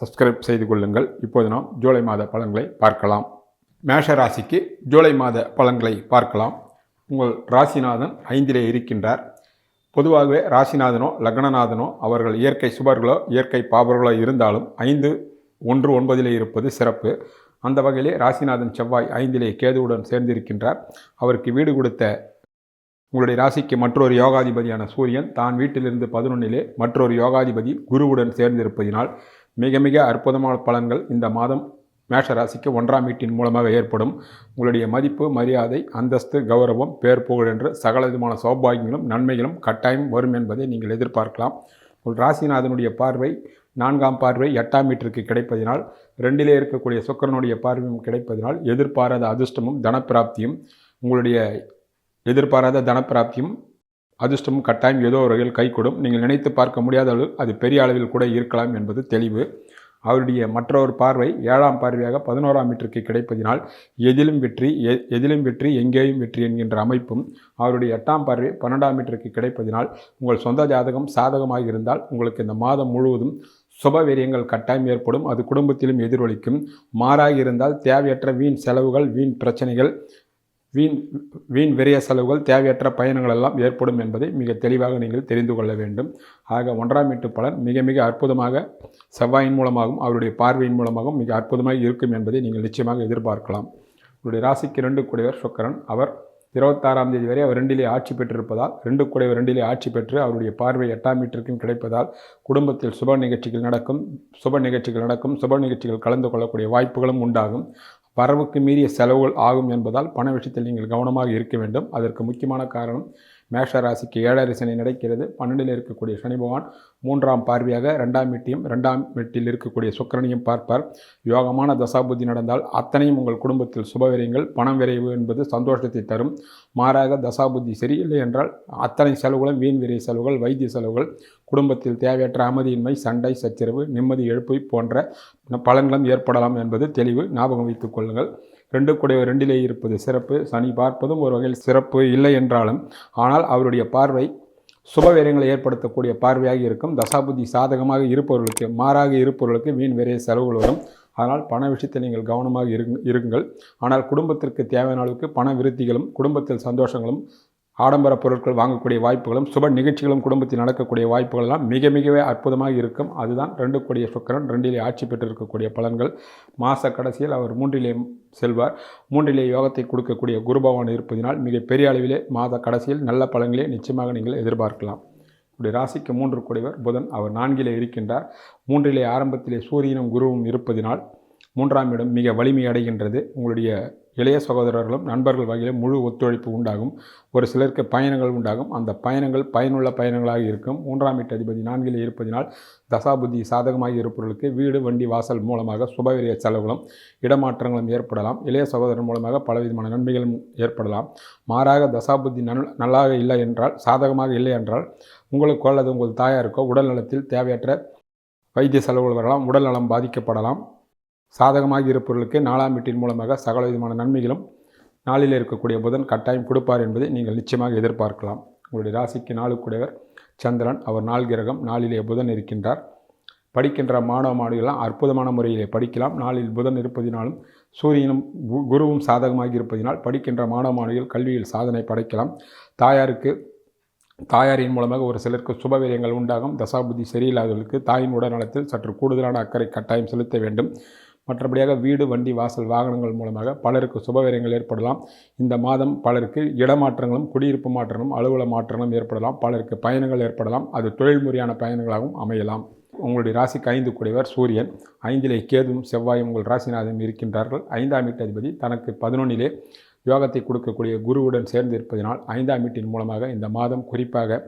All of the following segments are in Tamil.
சப்ஸ்கிரைப் செய்து கொள்ளுங்கள் இப்போது நாம் ஜூலை மாத பலன்களை பார்க்கலாம். மேஷ ராசிக்கு ஜூலை மாத பலன்களை பார்க்கலாம். உங்கள் ராசிநாதன் ஐந்திலே இருக்கின்றார். பொதுவாகவே ராசிநாதனோ லக்னநாதனோ அவர்கள் இயற்கை சுபர்களோ இயற்கை பாபர்களோ இருந்தாலும் ஐந்து ஒன்று ஒன்பதிலே இருப்பது சிறப்பு. அந்த வகையிலே ராசிநாதன் செவ்வாய் ஐந்திலே கேதுவுடன் சேர்ந்திருக்கின்றார். அவருக்கு வீடு கொடுத்த உங்களுடைய ராசிக்கு மற்றொரு யோகாதிபதியான சூரியன் தான் வீட்டிலிருந்து பதினொன்னிலே மற்றொரு யோகாதிபதி குருவுடன் சேர்ந்திருப்பதினால் மிக மிக அற்புதமான பலன்கள் இந்த மாதம் மேஷ ராசிக்கு ஒன்றாம் வீட்டின் மூலமாக ஏற்படும். உங்களுடைய மதிப்பு மரியாதை அந்தஸ்து கௌரவம் பேர் புகழ் என்று சகல விதமான சௌபாகியங்களும் நன்மைகளும் கட்டாயம் வரும் என்பதை நீங்கள் எதிர்பார்க்கலாம். உங்கள் ராசிநாதனுடைய பார்வை நான்காம் பார்வை எட்டாம் வீட்டிற்கு கிடைப்பதினால் ரெண்டிலே இருக்கக்கூடிய சுக்கரனுடைய பார்வையும் கிடைப்பதினால் எதிர்பாராத அதிர்ஷ்டமும் தனப்பிராப்தியும் உங்களுடைய எதிர்பாராத தனப்பிராப்தியும் அதிர்ஷ்டமும் கட்டாயம் ஏதோ ஒரு வகையில் கைகூடும். நீங்கள் நினைத்து பார்க்க முடியாத அளவு அது பெரிய அளவில் கூட இருக்கலாம் என்பது தெளிவு. அவருடைய மற்றொரு பார்வை ஏழாம் பார்வையாக பதினோராம் மீட்டருக்கு கிடைப்பதினால் எதிலும் வெற்றி எ எதிலும் வெற்றி எங்கேயும் வெற்றி என்கின்ற அமைப்பும் அவருடைய எட்டாம் பார்வை பன்னெண்டாம் மீட்டருக்கு கிடைப்பதினால் உங்கள் சொந்த ஜாதகம் சாதகமாக இருந்தால் உங்களுக்கு இந்த மாதம் முழுவதும் சுபவீரியங்கள் கட்டாயம் ஏற்படும். அது குடும்பத்திலும் எதிரொலிக்கும். மாறாக இருந்தால் தேவையற்ற வீண் செலவுகள் வீண் பிரச்சனைகள் வீண் வீண் விரைய செலவுகள் தேவையற்ற பயணங்கள் எல்லாம் ஏற்படும் என்பதை மிக தெளிவாக நீங்கள் தெரிந்து கொள்ள வேண்டும். ஆக ஒன்றாம் வீட்டு பலன் மிக மிக அற்புதமாக செவ்வாயின் மூலமாகவும் அவருடைய பார்வையின் மூலமாகவும் மிக அற்புதமாக இருக்கும் என்பதை நீங்கள் நிச்சயமாக எதிர்பார்க்கலாம். உங்களுடைய ராசிக்கு இரண்டு கூடியவர் சுக்கரன். அவர் இருபத்தாறாம் தேதி வரை அவர் ரெண்டிலே ஆட்சி பெற்றிருப்பதால் ரெண்டு கூடியவர் ரெண்டிலே ஆட்சி பெற்று அவருடைய பார்வை எட்டாம் மீட்டருக்கும் கிடைப்பதால் குடும்பத்தில் சுப நிகழ்ச்சிகள் நடக்கும் சுப நிகழ்ச்சிகள் நடக்கும் சுப நிகழ்ச்சிகள் கலந்து கொள்ளக்கூடிய வாய்ப்புகளும் உண்டாகும். வரவுக்கு மீறிய செலவுகள் ஆகும் என்பதால் பண விஷயத்தில் நீங்கள் கவனமாக இருக்க வேண்டும். அதற்கு முக்கியமான காரணம் மேஷ ராசிக்கு ஏழரை சனி நடக்கிறது. பன்னெண்டில் இருக்கக்கூடிய சனி பகவான் மூன்றாம் பார்வையாக ரெண்டாம் வீட்டையும் ரெண்டாம் வீட்டில் இருக்கக்கூடிய சுக்கரனையும் பார்ப்பார். யோகமான தசாபுத்தி நடந்தால் அத்தனையும் உங்கள் குடும்பத்தில் சுபவிரயங்கள் பணம் விரைவு என்பது சந்தோஷத்தை தரும். மாறாக தசாபுத்தி சரியில்லை என்றால் அத்தனை செலவுகளும் வீண் விரை செலவுகள் வைத்திய செலவுகள் குடும்பத்தில் தேவையற்ற அமைதியின்மை சண்டை சச்சரவு நிம்மதி எழுப்பு போன்ற பலன்களும் ஏற்படலாம் என்பது தெளிவு. ஞாபகம் வைத்துக் கொள்ளுங்கள். ரெண்டு கூடிய ரெண்டிலே இருப்பது சிறப்பு. சனி பார்ப்பதும் ஒரு வகையில் சிறப்பு இல்லை என்றாலும் ஆனால் அவருடைய பார்வை சுபவேரங்களை ஏற்படுத்தக்கூடிய பார்வையாக இருக்கும். தசாபுத்தி சாதகமாக இருப்பவர்களுக்கு மாறாக இருப்பவர்களுக்கு வீண் வேறே செலவுகள் வரும். அதனால் பண விஷயத்தில் நீங்கள் கவனமாக இருங்க இருங்கள். ஆனால் குடும்பத்திற்கு தேவையான அளவுக்கு பண விருத்திகளும் குடும்பத்தில் சந்தோஷங்களும் ஆடம்பர பொருட்கள் வாங்கக்கூடிய வாய்ப்புகளும் சுப நிகழ்ச்சிகளும் குடும்பத்தில் நடக்கக்கூடிய வாய்ப்புகளெல்லாம் மிக மிகவே அற்புதமாக இருக்கும். அதுதான் ரெண்டு கோடிய சுக்கரன் ரெண்டிலே ஆட்சி பெற்றிருக்கக்கூடிய பலன்கள். மாத கடைசியில் அவர் மூன்றிலே செல்வார். மூன்றிலே யோகத்தை கொடுக்கக்கூடிய குருபவான் இருப்பதினால் மிக பெரிய அளவிலே மாத கடைசியில் நல்ல பலன்களே நிச்சயமாக நீங்கள் எதிர்பார்க்கலாம். இப்படி ராசிக்கு மூன்று கூடியவர் புதன் அவர் நான்கிலே இருக்கின்றார். மூன்றிலே ஆரம்பத்திலே சூரியனும் குருவும் இருப்பதினால் மூன்றாம் இடம் மிக வலிமை அடைகின்றது. உங்களுடைய இளைய சகோதரர்களும் நண்பர்கள் வகையில் முழு ஒத்துழைப்பு உண்டாகும். ஒரு சிலருக்கு பயணங்கள் உண்டாகும். அந்த பயணங்கள் பயனுள்ள பயணங்களாக இருக்கும். மூன்றாம் வீட்டு அதிபதி நான்கில் இருப்பதினால் தசாபுத்தி சாதகமாக இருப்பவர்களுக்கு வீடு வண்டி வாசல் மூலமாக சுபவிரிய செலவுகளும் இடமாற்றங்களும் ஏற்படலாம். இளைய சகோதரன் மூலமாக பலவிதமான நன்மைகளும் ஏற்படலாம். மாறாக தசாபுத்தி நல் நல்லாக இல்லை என்றால் சாதகமாக இல்லை என்றால் உங்களுக்கோ அல்லது உங்கள் தாயாருக்கோ உடல் நலத்தில் தேவையற்ற வைத்திய செலவுகள் வரலாம். உடல் நலம் பாதிக்கப்படலாம். சாதகமாக இருப்பவர்களுக்கு நாலாம் வீட்டின் மூலமாக சகல விதமான நன்மைகளும் நாளில் இருக்கக்கூடிய புதன் கட்டாயம் கொடுப்பார் என்பதை நீங்கள் நிச்சயமாக எதிர்பார்க்கலாம். உங்களுடைய ராசிக்கு நாளுக்குடையவர் சந்திரன். அவர் நாள் கிரகம். நாளிலே புதன் இருக்கின்றார். படிக்கின்ற மாணவ மாணவிகளாம் அற்புதமான முறையிலே படிக்கலாம். நாளில் புதன் இருப்பதினாலும் சூரியனும் குருவும் சாதகமாக இருப்பதினால் படிக்கின்ற மாணவ மாணவிகள் கல்வியில் சாதனை படைக்கலாம். தாயாருக்கு தாயாரின் மூலமாக ஒரு சிலருக்கு சுபவீரியங்கள் உண்டாகும். தசாபுத்தி சரியில்லாதவர்களுக்கு தாயின் உடல்நலத்தில் சற்று கூடுதலான அக்கறை கட்டாயம் செலுத்த வேண்டும். மற்றபடியாக வீடு வண்டி வாசல் வாகனங்கள் மூலமாக பலருக்கு சுபவீரங்கள் ஏற்படலாம். இந்த மாதம் பலருக்கு இடமாற்றங்களும் குடியிருப்பு மாற்றங்களும் அலுவல மாற்றங்களும் ஏற்படலாம். பலருக்கு பயணங்கள் ஏற்படலாம். அது தொழில் முறையான பயணங்களாகவும் அமையலாம். உங்களுடைய ராசிக்கு ஐந்து கூடியவர் சூரியன். ஐந்திலே கேதும் செவ்வாயும் உங்கள் ராசிநாதனும் இருக்கின்றார்கள். ஐந்தாம் வீட்டு அதிபதி தனக்கு பதினொன்னிலே யோகத்தை கொடுக்கக்கூடிய குருவுடன் சேர்ந்து இருப்பதனால் ஐந்தாம் வீட்டின் மூலமாக இந்த மாதம் குறிப்பாக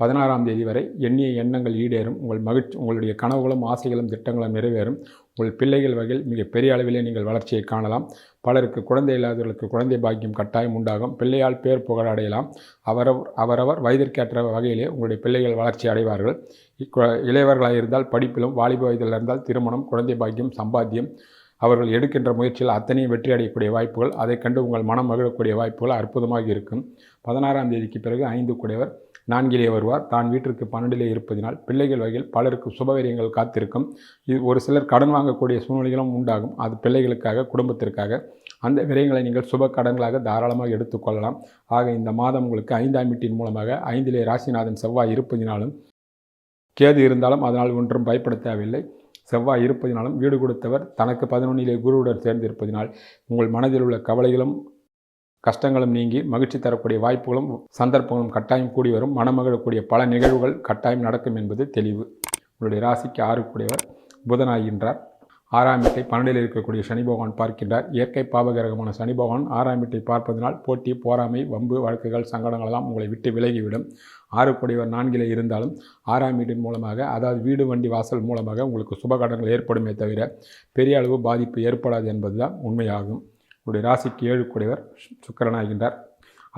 பதினாறாம் தேதி வரை எண்ணிய எண்ணங்கள் ஈடேறும். உங்கள் மகிழ்ச்சி உங்களுடைய கனவுகளும் ஆசைகளும் திட்டங்களும் நிறைவேறும். உங்கள் பிள்ளைகள் வகையில் மிக பெரிய அளவிலே நீங்கள் வளர்ச்சியை காணலாம். பலருக்கு குழந்தை இல்லாதவர்களுக்கு குழந்தை பாக்கியம் கட்டாயம் உண்டாகும். பிள்ளையால் பேர் புகழ் அடையலாம். அவரவர் அவரவர் வயதிற்கேற்ற வகையிலே உங்களுடைய பிள்ளைகள் வளர்ச்சி அடைவார்கள். இளையவர்களாக இருந்தால் படிப்பிலும் வாலிப வயதில் இருந்தால் திருமணம் குழந்தை பாக்கியம் சம்பாத்தியம். அவர்கள் எடுக்கின்ற முயற்சியில் அத்தனையும் வெற்றி அடையக்கூடிய வாய்ப்புகள் அதைக் கண்டு உங்கள் மனம் மகிழக்கூடிய வாய்ப்புகள் அற்புதமாக இருக்கும். பதினாறாம் தேதிக்கு பிறகு ஐந்து கூடையவர் நான்கிலே வருவார். தான் வீட்டிற்கு பன்னெண்டிலே இருப்பதினால் பிள்ளைகள் வகையில் பலருக்கு சுபவீரியங்கள் காத்திருக்கும். இது ஒரு சிலர் கடன் வாங்கக்கூடிய சூழ்நிலைகளும் உண்டாகும். அது பிள்ளைகளுக்காக குடும்பத்திற்காக. அந்த விரயங்களை நீங்கள் சுப கடன்களாக தாராளமாக எடுத்துக்கொள்ளலாம் ஆக இந்த மாதம் உங்களுக்கு ஐந்தாம் வீட்டின் மூலமாக ஐந்திலே ராசிநாதன் செவ்வாய் இருப்பதினாலும் கேது இருந்தாலும் அதனால் ஒன்றும் பயப்பட தேவையில்லை. செவ்வாய் இருப்பதினாலும் வீடு கொடுத்தவர் தனக்கு பதினொன்னிலே குருவுடன் சேர்ந்திருப்பதினால் உங்கள் மனதில் உள்ள கவலைகளும் கஷ்டங்களும் நீங்கி மகிழ்ச்சி தரக்கூடிய வாய்ப்புகளும் சந்தர்ப்பங்களும் கட்டாயம் கூடி வரும். மனமகிழக்கூடிய பல நிகழ்வுகள் கட்டாயம் நடக்கும் என்பது தெளிவு. உங்களுடைய ராசிக்கு ஆறுக்குடையவர் புதனாகின்றார். ஆறாம் வீட்டை பன்னெண்டில் இருக்கக்கூடிய சனி பகவான் பார்க்கின்றார். இயற்கை பாபகிரகமான சனி பகவான் ஆறாம் வீட்டை பார்ப்பதனால் போட்டி போராமை வம்பு வழக்குகள் சங்கடங்கள் எல்லாம் உங்களை விட்டு விலகிவிடும். ஆறு கூடியவர் நான்கிலே இருந்தாலும் ஆறாம் வீட்டின் மூலமாக அதாவது வீடு வண்டி வாசல் மூலமாக உங்களுக்கு சுபகடங்கள் ஏற்படுமே தவிர பெரிய அளவு பாதிப்பு ஏற்படாது என்பதுதான் உண்மையாகும். உங்களுடைய ராசிக்கு ஏழு கூடியவர் சுக்கரனாகின்றார்.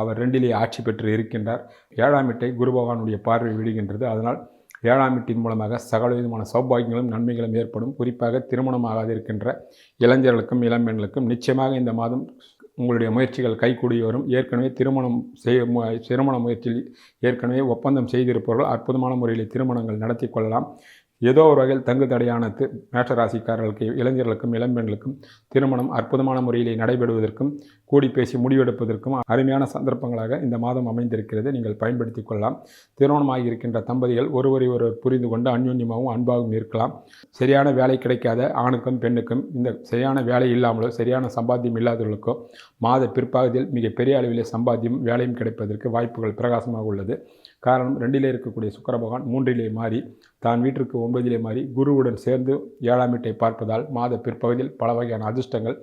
அவர் ரெண்டிலே ஆட்சி பெற்று இருக்கின்றார். ஏழாம் வீட்டை குரு பகவானுடைய பார்வை விடுகின்றது. அதனால் ஏழாம் வீட்டின் மூலமாக சகல விதமான சௌபாகியங்களும் நன்மைகளும் ஏற்படும். குறிப்பாக திருமணமாகாது இருக்கின்ற இளைஞர்களுக்கும் இளம்பெண்களுக்கும் நிச்சயமாக இந்த மாதம் உங்களுடைய முயற்சிகள் கைகூடி வரும். ஏற்கனவே திருமணம் செய்ய திருமண முயற்சியில் ஏற்கனவே ஒப்பந்தம் செய்திருப்பவர்கள் அற்புதமான முறையில் திருமணங்கள் நடத்தி கொள்ளலாம். ஏதோ ஒரு வகையில் தங்கு தடையானது. மேஷராசிக்காரர்களுக்கு ராசிக்காரர்களுக்கு இளைஞர்களுக்கும் இளம்பெண்களுக்கும் திருமணம் அற்புதமான முறையிலே நடைபெறுவதற்கும் கூடி பேசி முடிவெடுப்பதற்கும் அருமையான சந்தர்ப்பங்களாக இந்த மாதம் அமைந்திருக்கிறது. நீங்கள் பயன்படுத்திக் கொள்ளலாம். திருமணமாகி இருக்கின்ற தம்பதிகள் ஒருவரை ஒருவர் புரிந்து கொண்டு அந்யோன்யமாகவும் அன்பாகவும் இருக்கலாம். சரியான வேலை கிடைக்காத ஆணுக்கும் பெண்ணுக்கும் இந்த சரியான வேலை இல்லாமலோ சரியான சம்பாத்தியம் இல்லாதவர்களுக்கோ மாத பிற்பாகத்தில் மிக பெரிய அளவிலே சம்பாத்தியம் வேலையும் கிடைப்பதற்கு வாய்ப்புகள் பிரகாசமாக உள்ளது. காரணம் ரெண்டிலே இருக்கக்கூடிய சுக்கர பகவான் மூன்றிலே மாறி தான் வீட்டிற்கு ஒன்பதிலே மாறி குருவுடன் சேர்ந்து ஏழாம் வீட்டை பார்ப்பதால் மாத பிற்பகுதியில் பல வகையான அதிர்ஷ்டங்கள்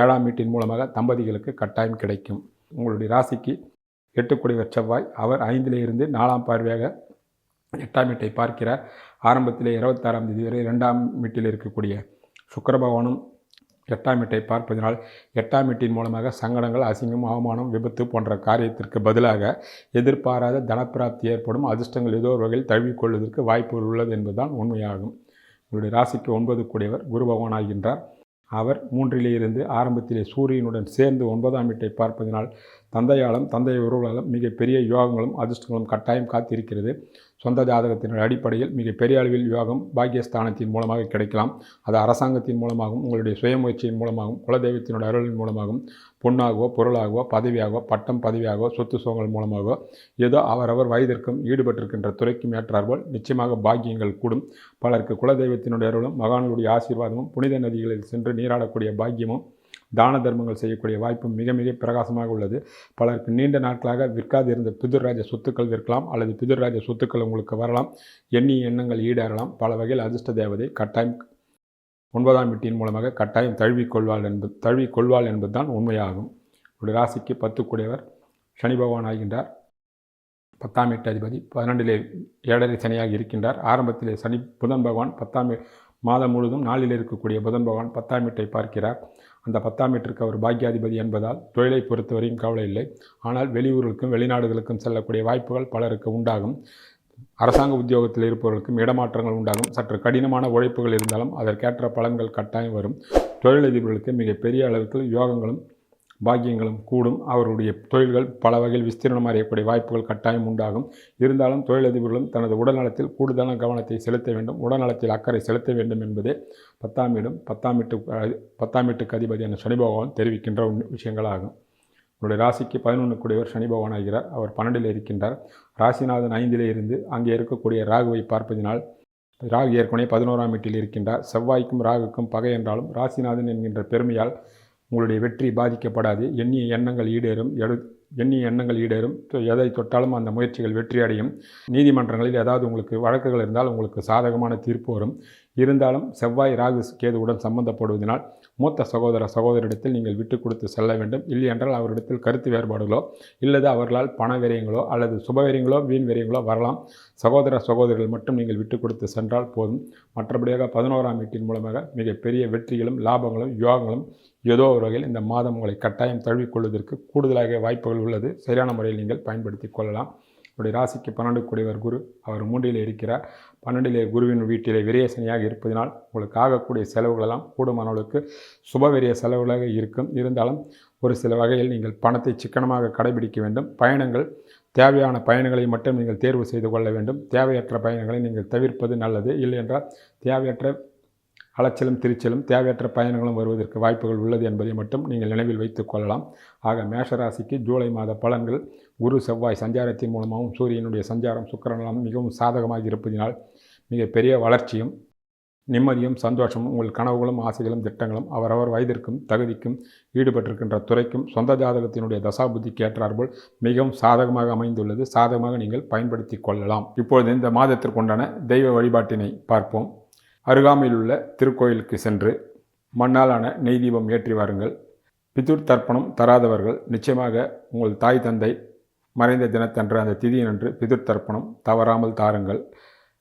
ஏழாம் வீட்டின் மூலமாக தம்பதிகளுக்கு கட்டாயம் கிடைக்கும். உங்களுடைய ராசிக்கு எட்டுக்குடிவர் செவ்வாய் அவர் ஐந்திலே இருந்து நாலாம் பார்வையாக எட்டாம் வீட்டை பார்க்கிறார். ஆரம்பத்திலே இருபத்தாறாம் தேதி வரை இரண்டாம் வீட்டில் இருக்கக்கூடிய சுக்கிர பகவானும் எட்டாம் வீட்டை பார்ப்பதனால் எட்டாம் வீட்டின் மூலமாக சங்கடங்கள் அசிங்கம் அவமானம் விபத்து போன்ற காரியத்திற்கு பதிலாக எதிர்பாராத தனப்பிராப்தி ஏற்படும். அதிர்ஷ்டங்கள் ஏதோ ஒரு வகையில் தழுவிக்கொள்வதற்கு வாய்ப்புகள் உள்ளது என்பதுதான் உண்மையாகும். உங்களுடைய ராசிக்கு ஒன்பது கூடியவர் குரு பகவான் ஆகின்றார். அவர் மூன்றிலிருந்து ஆரம்பத்திலே சூரியனுடன் சேர்ந்து ஒன்பதாம் வீட்டை பார்ப்பதனால் தந்தையாலும் தந்தை உறவுகளாலும் மிகப்பெரிய யோகங்களும் அதிர்ஷ்டங்களும் கட்டாயம் காத்திருக்கிறது. சொந்த ஜாதகத்தின் அடிப்படையில் மிக பெரிய அளவில் யோகம் பாக்கியஸ்தானத்தின் மூலமாக கிடைக்கலாம். அது அரசாங்கத்தின் மூலமாகவும் உங்களுடைய சுயமுயற்சியின் மூலமாகவும் குலதெய்வத்தினுடைய அருளின் மூலமாகவும் பொண்ணாகவோ பொருளாகவோ பதவியாகவோ பட்டம் பதவியாகவோ சொத்து சுகங்கள் மூலமாகவோ ஏதோ அவரவர் வயதிற்கும் ஈடுபட்டிருக்கின்ற துறைக்கும் ஏற்றார்போல் நிச்சயமாக பாக்கியங்கள் கூடும். பலருக்கு குலதெய்வத்தினுடைய அருளும் மகான்களுடைய ஆசீர்வாதமும் புனித நதிகளில் சென்று நீராடக்கூடிய பாக்கியமும் தான தர்மங்கள் செய்யக்கூடிய வாய்ப்பும் மிக மிக பிரகாசமாக உள்ளது. பலருக்கு நீண்ட நாட்களாக விற்காது இருந்த பிதுர்ராஜ சொத்துக்கள் விற்கலாம் அல்லது பிதுர்ராஜ சொத்துக்கள் உங்களுக்கு வரலாம். எண்ணிய எண்ணங்கள் ஈடேறலாம். பல வகையில் அதிர்ஷ்ட தேவதை கட்டாயம் ஒன்பதாம் வீட்டின் மூலமாக கட்டாயம் தழுவிக்கொள்வாள் என்பது தழுவிக்கொள்வாள் என்பதுதான் உண்மையாகும். ஒரு ராசிக்கு பத்து கூடியவர் சனி பகவான் ஆகின்றார். பத்தாம் வீட்டு அதிபதி பதினெண்டிலே ஏழரை சனியாக இருக்கின்றார். ஆரம்பத்திலே சனி புதன் பகவான் பத்தாம் மாதம் முழுவதும் நாளில் இருக்கக்கூடிய புதன் பகவான் பத்தாம் வீட்டை பார்க்கிறார். அந்த பத்தாம் வீட்டிற்கு அவர் பாக்கியாதிபதி என்பதால் தொழிலை பொறுத்தவரையும் கவலை இல்லை. ஆனால் வெளியூர்களுக்கும் வெளிநாடுகளுக்கும் செல்லக்கூடிய வாய்ப்புகள் பலருக்கு உண்டாகும். அரசாங்க உத்தியோகத்தில் இருப்பவர்களுக்கும் இடமாற்றங்கள் உண்டாகும். சற்று கடினமான உழைப்புகள் இருந்தாலும் அதற்கேற்ற பலன்கள் கட்டாயம் வரும். தொழிலதிபர்களுக்கு மிகப்பெரிய அளவுக்கு யோகங்களும் பாக்கியங்களும் கூடும். அவருடைய தொழில்கள் பல வகையில் விஸ்தீரணம் அறியக்கூடிய வாய்ப்புகள் கட்டாயம் உண்டாகும். இருந்தாலும் தொழிலதிபர்களும் தனது உடல்நலத்தில் கூடுதலான கவனத்தை செலுத்த வேண்டும். உடல்நலத்தில் அக்கறை செலுத்த வேண்டும் என்பதே பத்தாம் இடம் பத்தாம் எட்டு பத்தாம் வீட்டுக்கு அதிபதியான சனி பகவான் தெரிவிக்கின்ற விஷயங்களாகும். உங்களுடைய ராசிக்கு பதினொன்று கூடியவர் சனி பகவான் ஆகிறார். அவர் பன்னெண்டில் இருக்கின்றார். ராசிநாதன் ஐந்திலே இருந்து அங்கே இருக்கக்கூடிய ராகுவை பார்ப்பதினால் ராகு ஏற்கனவே பதினோராம் வீட்டில் இருக்கின்றார். செவ்வாய்க்கும் ராகுக்கும் பகை என்றாலும் ராசிநாதன் என்கின்ற பெருமையால் உங்களுடைய வெற்றி பாதிக்கப்படாது. எண்ணிய எண்ணங்கள் ஈடேறும். எடு எண்ணிய எண்ணங்கள் ஈடேறும். தொ- எதை தொட்டாலும் அந்த முயற்சிகள் வெற்றியடையும். நீதிமன்றங்களில் ஏதாவது உங்களுக்கு வழக்குகள் இருந்தால் உங்களுக்கு சாதகமான தீர்ப்பு வரும். இருந்தாலும் செவ்வாய் ராகு கேதுவுடன் சம்பந்தப்படுவதனால் மூத்த சகோதர சகோதரிடத்தில் நீங்கள் விட்டு கொடுத்து செல்ல வேண்டும். இல்லை என்றால் அவரிடத்தில் கருத்து வேறுபாடுகளோ இல்லது அவர்களால் பண விரயங்களோ அல்லது சுபவிரயங்களோ வீண் விரயங்களோ வரலாம். சகோதர சகோதரிகள் மட்டும் நீங்கள் விட்டு கொடுத்து சென்றால் போதும். மற்றபடியாக பதினோராம் வீட்டின் மூலமாக மிகப்பெரிய வெற்றிகளும் லாபங்களும் யோகங்களும் ஏதோ ஒரு வகையில் இந்த மாதம் உங்களை கட்டாயம் தழுவிக்கொள்வதற்கு கூடுதலாக வாய்ப்புகள் உள்ளது. சரியான முறையில் நீங்கள் பயன்படுத்தி கொள்ளலாம். உங்களுடைய ராசிக்கு பன்னெண்டு கூடியவர் குரு அவர் மூன்றிலே இருக்கிறார். பன்னெண்டிலே குருவின் வீட்டிலே விரயசனியாக இருப்பதனால் உங்களுக்கு ஆகக்கூடிய செலவுகளெல்லாம் கூடுமானவர்களுக்கு சுபவிரிய செலவுகளாக இருக்கும். இருந்தாலும் ஒரு சில வகையில் நீங்கள் பணத்தை சிக்கனமாக கடைபிடிக்க வேண்டும். பயணங்கள் தேவையான பயணங்களை மட்டும் நீங்கள் தேர்வு செய்து கொள்ள வேண்டும். தேவையற்ற பயணங்களை நீங்கள் தவிர்ப்பது நல்லது. இல்லை என்றால் தேவையற்ற அலைச்சலும் திருச்சலும் தேவையற்ற பயணங்களும் வருவதற்கு வாய்ப்புகள் உள்ளது என்பதை மட்டும் நீங்கள் நினைவில் வைத்துக் கொள்ளலாம். ஆக மேஷராசிக்கு ஜூலை மாத பலன்கள் குரு செவ்வாய் சஞ்சாரத்தின் மூலமாகவும் சூரியனுடைய சஞ்சாரம் சுக்கரனெல்லாம் மிகவும் சாதகமாக இருப்பதினால் மிகப்பெரிய வளர்ச்சியும் நிம்மதியும் சந்தோஷமும் உங்கள் கனவுகளும் ஆசைகளும் திட்டங்களும் அவரவர் வயதிற்கும் தகுதிக்கும் ஈடுபட்டிருக்கின்ற துறைக்கும் சொந்த ஜாதகத்தினுடைய தசாபுத்திக்கு ஏற்றார்போல் மிகவும் சாதகமாக அமைந்துள்ளது. சாதகமாக நீங்கள் பயன்படுத்தி கொள்ளலாம். இப்பொழுது இந்த மாதத்திற்குண்டான தெய்வ வழிபாட்டினை பார்ப்போம். அருகாமையில் உள்ள திருக்கோயிலுக்கு சென்று மண்ணாலான நெய் தீபம் ஏற்றி வாருங்கள். பிதுர் தர்ப்பணம் தராதவர்கள் நிச்சயமாக உங்கள் தாய் தந்தை மறைந்த தினத்தன்று அந்த திதியினன்று பிதுர் தர்ப்பணம் தவறாமல் தாருங்கள்.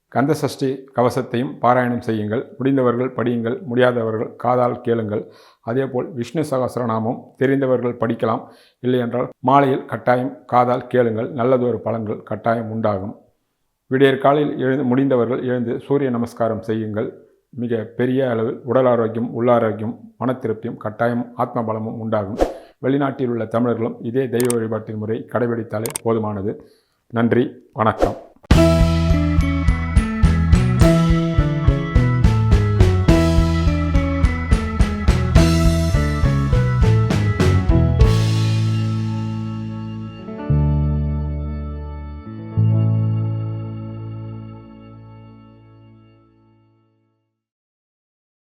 கந்த சஷ்டி கவசத்தையும் பாராயணம் செய்யுங்கள். முடிந்தவர்கள் படியுங்கள். முடியாதவர்கள் காதால் கேளுங்கள். அதேபோல் விஷ்ணு சகசரநாமம் தெரிந்தவர்கள் படிக்கலாம். இல்லையென்றால் மாலையில் கட்டாயம் காதால் கேளுங்கள். நல்லதொரு பலன்கள் கட்டாயம் உண்டாகும். விடியற் காலையில் எழுந்து முடிந்தவர்கள் எழுந்து சூரிய நமஸ்காரம் செய்யுங்கள். மிக பெரிய அளவில் உடல் ஆரோக்கியம் உள்ளாரோக்கியம் மன திருப்தியும் கட்டாயம் ஆத்ம பலமும் உண்டாகும். வெளிநாட்டில் உள்ள தமிழர்களும் இதே தெய்வ வழிபாட்டின் முறை கடைபிடித்தாலே போதுமானது. நன்றி வணக்கம்.